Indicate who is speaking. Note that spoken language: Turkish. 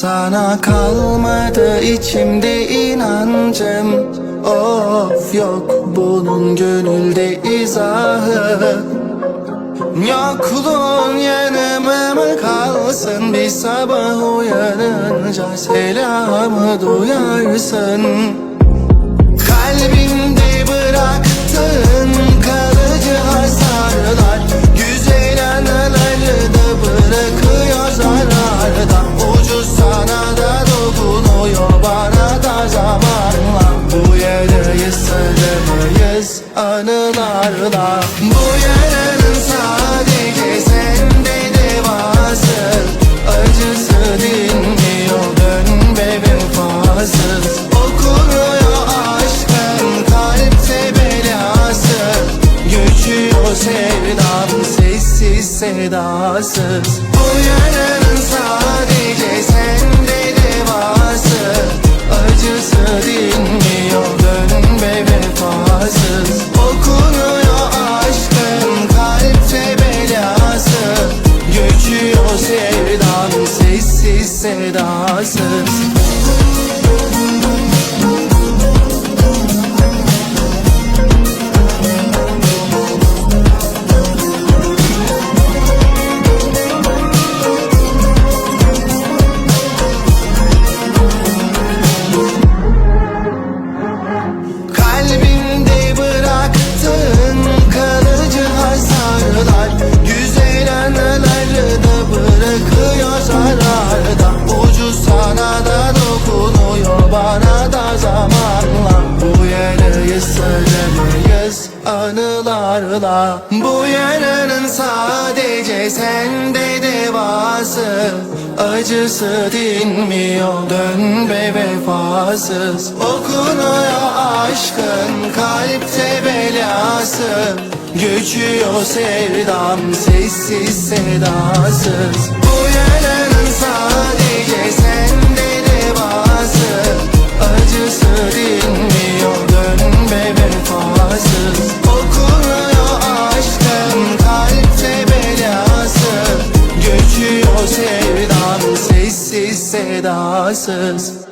Speaker 1: Sana kalmadı içimde inancım. Of yok bunun gönülde izahı. Yokluğun yanıma mı kalsın. Bir sabah uyanınca selamı duyarsın anılarla Bu yaranın sadece sende devası Acısı dinmiyor dön ve vefasız Okunuyor aşkın kalpte belası Göçüyor sevdam sessiz sedasız. Bu yaranın sadece sende devası Acısı dinmiyor sedasız anılarla Bu yaranın sadece sende devası. Acısı dinmiyor dön be vefasız. Okunuyor aşkın kalpte belası. Göçüyor sevdam sessiz sedasız. Bu yaranın sedasız